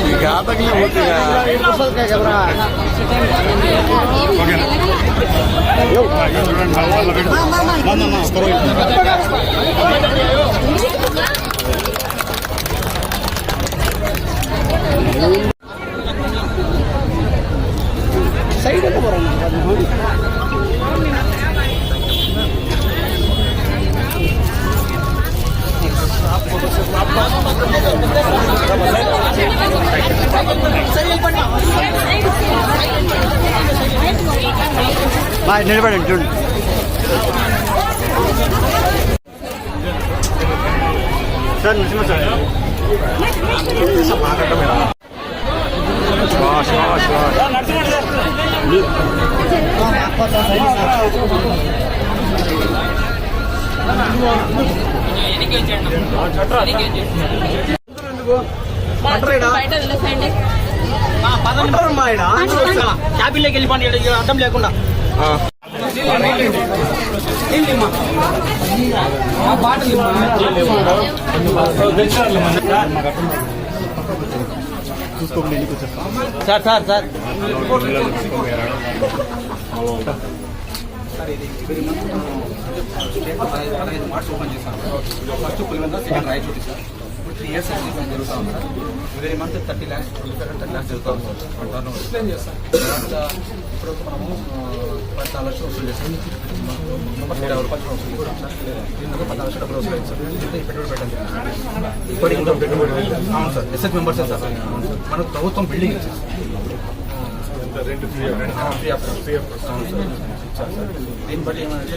Obrigado, Guilherme. Obrigado, Guilherme. Obrigado, Guilherme. నిలబడండి చూడండి sir Narasimha sir. క్యాబిన్లోకి వెళ్ళిపోండి ఈడ అడ్డం లేకుండా. Sir sir sir. పదహైదు ఓపెన్ చేశాను first Pulivendula second Rayachoti sir ఇప్పుడు త్రీ ఇయర్స్ ఎగ్జిబిషన్ జరుగుతా ఉంది sir month thirty lakhs twenty thirty lakhs ఉంది సార్ ఎక్స్ప్లెయిన్ ఇప్పుడు మనము పద్నాలుగు లక్షలు వసూలు రూపాయలు లక్షలు డబ్బులు పెట్టుబడి పెట్టండి. ఇప్పటికి ఇంకా పెట్టుబడి అవును సార్ ఎస్ఎస్ మెంబర్సే సార్? మనకు ప్రభుత్వం బిల్డింగ్ సార్. దీన్ని బట్టి ఏమంటే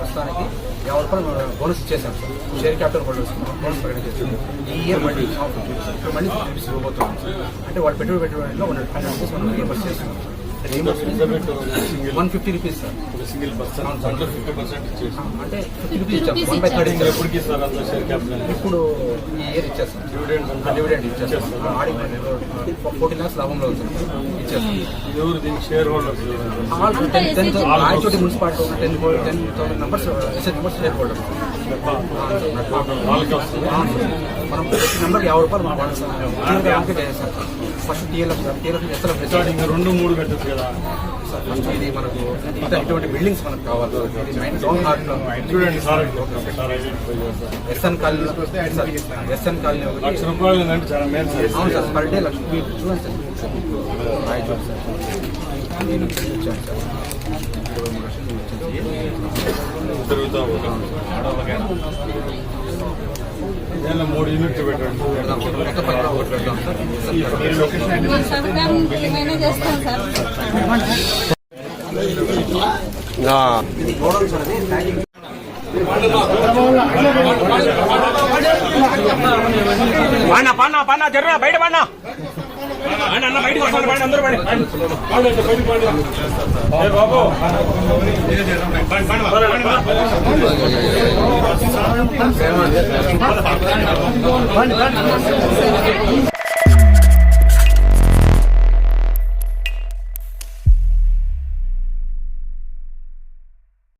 ప్రస్తుతానికి యాభై రూపాయలు బోనస్ ఇచ్చేసాం sir. Share capital holders bonus ప్రకటన చేసాం ఈ ఇయర్ మళ్ళీ ఇప్పుడు మళ్ళీ ఇవ్వబోతున్నాం అంటే వాడు పెట్టుబడి పెట్టుబడిలో హండ్రెడ్ రూపీస్ మనం రీఎంబర్స్ చేస్తున్నాం. One fifty rupees sir single person sir. Fifty percent ఇచ్చేసి. అంటే ఫిఫ్టీ రూపీస్ ఇచ్చాం. వన్ బై థర్టీ ఇచ్చాం ఎప్పటికి ఇస్తారు అంత షేర్ క్యాపిటల్ ఇప్పుడు ఈ ఇయర్ ఇచ్చేస్తాం. డివిడెండ్ అంతా? డివిడెండ్ ఇచ్చేస్తాం. ఆడి ఫోర్టీ ల్యాక్స్ లాభంలో వచ్చింది ఇచ్చేస్తాం. ఎవరు దీనికి share holders all ten ten Rayachoti municipality ten ten thousand members SS members share holder వాళ్ళకి వస్తుంది. మనం ప్రతి నెంబర్ యాభై రూపాయలు మా వాళ్ళకి చేస్తాం first TLF sir TLF SLF starting రెండు మూడు పెట్టచ్చు కదా. ఫస్ట్ ఇది మనకు ఇటువంటి బిల్డింగ్స్ మనకు కావాలి. చూడండి sir. SN colony SN colony లక్ష రూపాయలు అవును సార్ పర్ డే లక్ష చూడండి సార్. నేను వచ్చాను సార్. ఇరవై మూడు లక్షలు ఉంటాం ఏదైనా మూడు యూనిట్లు పెట్టండి. పానా పానా పానా జర్రా బయట పానా అన్న అన్న బయటకు వస్తాను పండి అందరూ పండి. ఏ బాబు. ಬನ್ನಿ ಬನ್ನಿ